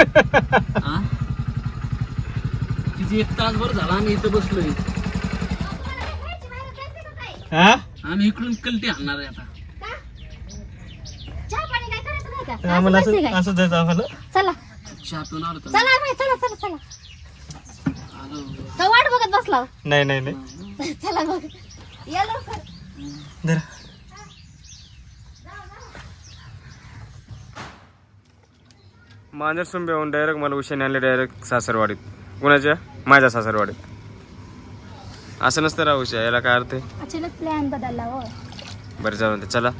हा? तिची एक तासभर झाला आम्ही इथं बसलोय. हा? आम्ही इकडून कलटी आणणार आहे आता. चहा पाणी काय करायचं नाही का? आम्हाला असं असं बसायचं काय? असं जायचं आम्हाला. चला. चहा पिऊन आलो तर. चला बाई, चला चला चला. आलो. का वाट बघत बसला. नाही नाही नाही. चला बघ या लवकर. धर. मांजर सुंबे होऊन डायरेक्ट मला उशाने आणले डायरेक्ट सासरवाडीत. कुणाच्या? माझ्या सासरवाडीत. असं नसतं राहू उशा याला काय अर्थ आहे? अचानक प्लॅन बदलला हो. बरं जाऊन दे चला.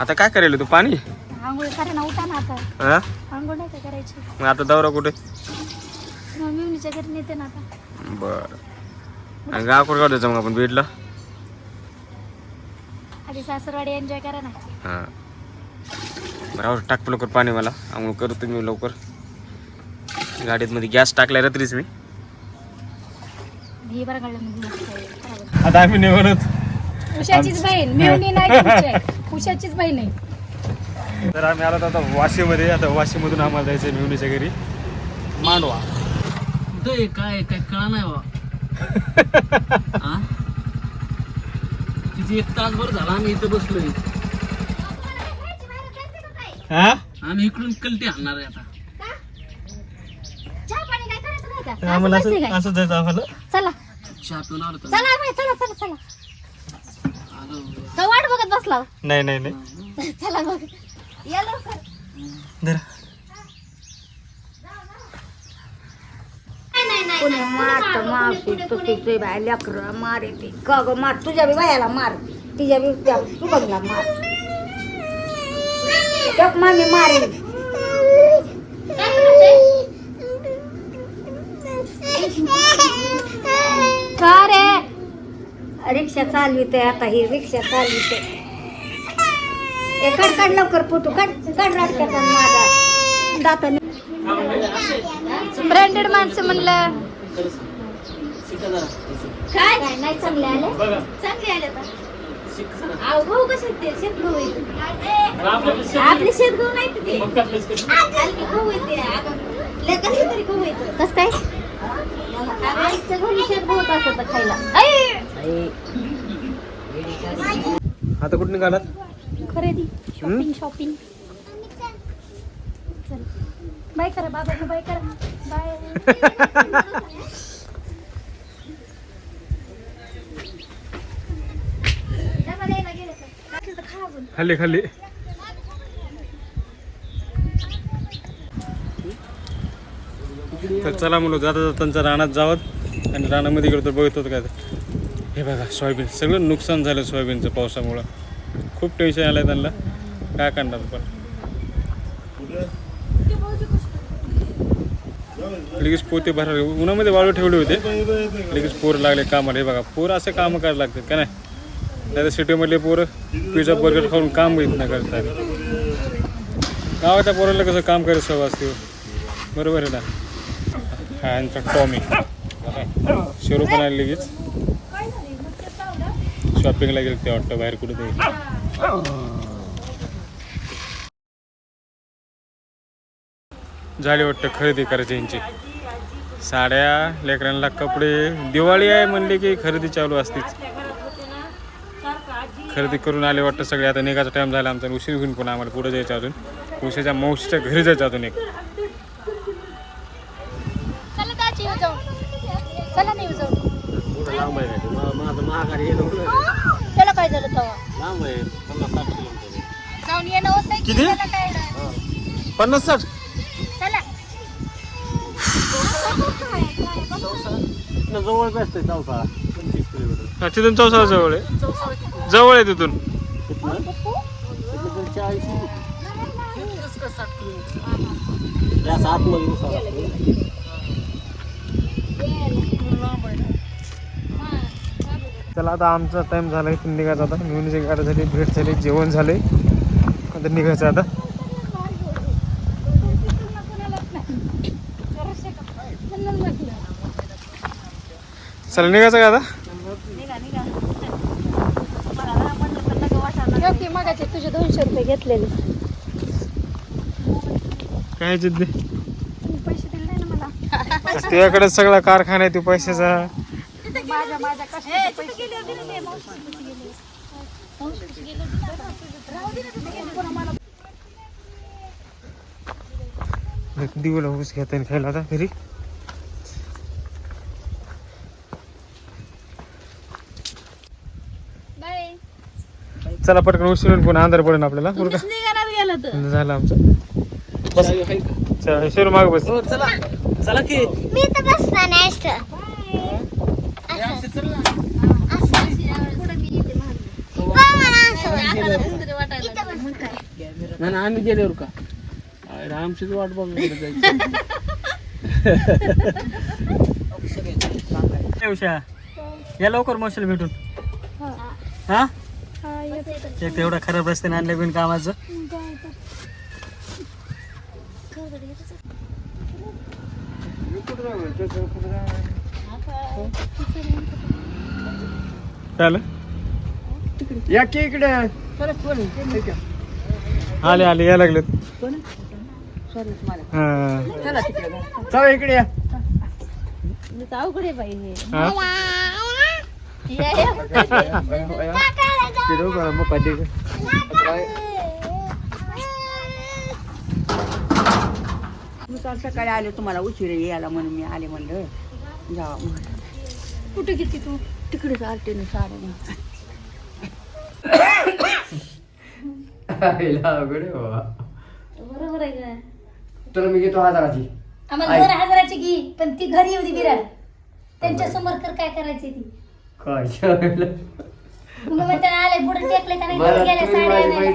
आता काय करेल तू पाणी? आंघोळ करा ना उठा ना आता. हा? आंघोळ नाही का करायची? मग आता दौरा कुठे? घरी नेते ना आता. बर. आणि गावाकडे काढ द्यायचं मग आपण बीडला? आधी सासरवाडी एन्जॉय करा ना. हां. बरं आवर, टाक लवकर पाणी मला. आंघोळ करतो मी लवकर. गाडीत मध्ये गॅस टाकलाय रात्रीच मी. ही. आता आम्ही निवडत उषाचीच बहीण मिवणी नाही तुमची. आहे. उषाचीच बहीण आहे. तर आम्ही आलो आता वाशीमध्ये. आता वाशीमधून आम्हाला जायचं मिवणीच्या घरी. मांडवा. कुठं आहे काय काय कळा नाही बा हा? तिची एक तासभर झाला आम्ही इथं बसलोय. हा? आम्ही इकडून कलटी आणणार आहे आता. चहा पाणी काय करायचं नाही का? आम्हाला असं असं बसायचं काय? असं जायचं आम्हाला? चला. चहा पिऊन आलो तर चला बाई, चला चला चला. आलो. का वाट बघत बसला. नाही नाही नाही. चला बघ. या लवकर. धर. कोणी मारत मावशी तुझी बाय लेकर मार येते का ग मार. तुझ्या बी बायाला मार. तिच्या बी त्या तू बघला मार. टक मामी मारेल का रे रिक्षा चालविते आता ही रिक्षा चालविते. ए काढ काढ लवकर फोटो काढ काढ राजकाचा माझा. दाताने. ब्रँडेड माणसं म्हणलं. काय? नाही चांगले आले. चांगले आले आता. कसे ते शेतगहू आपले शेतगहू नाही. गहू तरी गहू. कसं काय? खायला! आता कुठं निघालात? खरेदी. शॉपिंग शॉपिंग चल. बाय करा बाबा बाय करा. बाय डबा द्यायला गेले तर. टाकलं तर खा अजून. खाली खाली. तर चला मुलं जाता जातांच्या रानात जावत आणि रानामध्ये गेलो तर बघत होतं काय हे बघा सोयाबीन. सगळं नुकसान झालं सोयाबीनचं पावसामुळं. खूप टेन्शन आलं त्यांना. काय करणार पण लगेच पोते भरा उन्हामध्ये वाळू ठेवले होते. लगेच पोर लागले कामाला. हे बघा पोर असं कामं करायला लागतात का नाही? नाही सिटीमधले पोरं पिझ्झा बर्गर खाऊन काम येत नाही करतात. गावाच्या पोराला कसं काम करायचं सवय असते हो. बरोबर आहे ना? हा यांचा टॉमी शिरू पण आणली लगेच. शॉपिंगला गेलं ते वाटतं बाहेर कुठे झाली वाटतं खरेदी करायची. यांची साड्या लेकरांना कपडे. दिवाळी आहे म्हणले की खरेदी चालू असतेच. खरेदी करून आले वाटतं सगळे. आता निघायचा टाइम झाला आमचा उशीर होऊन पण आम्हाला पुढे जायचं अजून. उशीच्या मावशीच्या घरी जायचं अजून एक. त्याला काय झालं तेव्हा? लांब आहे. पन्नास साठ जाऊन येणं होत किती? पन्नास जवळ बसतंय चौसा. पंचवीस किलोमीटर हा, तिथून चौसाळा जवळ आहे. जवळ आहे तिथून. चला आता आमचा टाइम झाला इथून निघायचा आता. म्युनिची गाडी झाली भेट झाली जेवण झाले. आता निघायचं आता. चला निघायचं का आता? ओके मगाचे तुझे दोनशे रुपये घेतलेले. काय जिद्दी? तुझ्याकडे सगळा कारखाना आहे तू पैशाचा. दिवला ऊस घेता येईल खायला आता घरी. चला पटकन उशिरून पुन्हा अंधार पडेल आपल्याला. बरं का गेला तर झालं आमचं. बस. चला शिरू माग बस. हो चला. चला की. मी तर बसता नाही असं. नाही ना आम्ही गेल्यावर का? अरे आमचीच वाट बघ उषा या लवकर मशील भेटून. हा? एक तर एवढा खराब रस्त्याने आणलं बिन कामाचं. चालेल. या की इकडे? आले आले या लागलेत. हा. चला इकडे या. अवघड आहे बाई हे. हा? या, या. मी काल सकाळी आले तुम्हाला उशिरा यायला म्हणून मी आले म्हणलं. जावा कुठे घेते तू? तिकडेच आलते ना बरोबर आहे का? तुला मी घेतो हजाराची. आम्हाला दोन हजाराची घे पण ती घरी येऊ दे बिराड. त्यांच्यासमोर कर काय करायची ती? काय? मग मी त्यांना आले पुढे टेकले का नाही घरी गेल्या साड्या आणायला.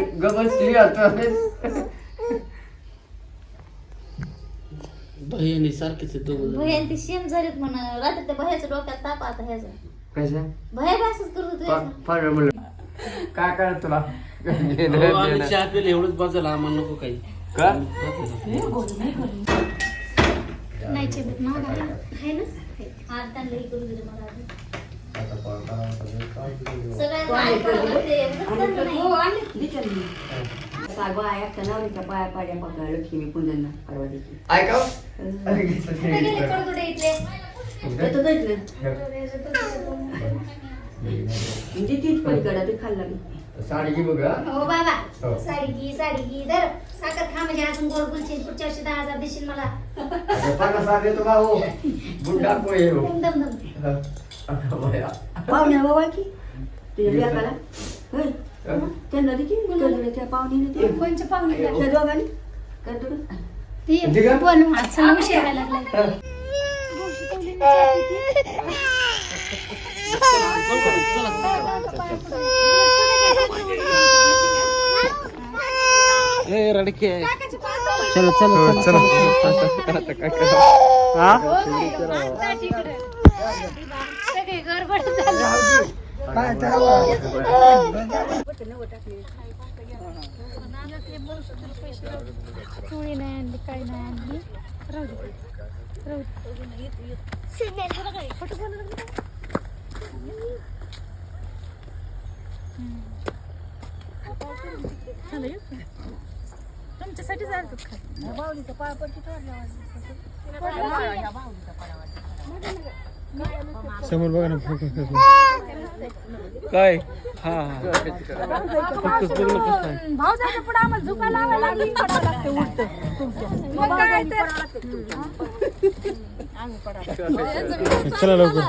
बहिणी सारखेच आहे दोघं भैया ती सेम झालीत म्हणा रात्री त्या भयाच्या डोक्यात ताप आता ह्याचा. कसं भया करत होते काय काय तुला? चहा पिले एवढंच बदल आम्हाला नको काही. का? नाही चेपत ना आहे ना? आहे. आज त्यांना हे करू दिलं मला आधी. सागवा एकटा नवरीच्या पाया पाड्या बघा लक्ष्मी पूजन परवा दिवशी ऐका कुठे गेले कडकुटे इथले? येतो म्हणजे तीच पलीकडा ते खाल्ला मी साडी घे बघा हो. बाबा. हो. साडी घे साडी घे दर साखर खा म्हणजे अजून गोड गुलची पुढच्या वर्षी दहा हजार देशील मला. पन्नास साडी देतो का हो? बुड्डा पोहे हो दम दम दम. बया. पाहुण्या बाबा की? तुझ्या लेकाला होय त्यांना दे की त्या पाहुण्याने दे कोणच्या पाहुणे? त्या दोघांनी. कर तुला ते ठीक आहे. पण व्हायला लागलाय. चला चला. हो, चला हा गडबड झालं चोळी नाही आणली काही नाही आणली राहू दे राहू दे समोर बघा ना काय? हा हा. फक्त पूर्ण कसं आहे. भाऊ जायचं पुढे आम्हाला झुका लावायला लागली. पडावं लागते उलट मग काय तर? चला लवकर.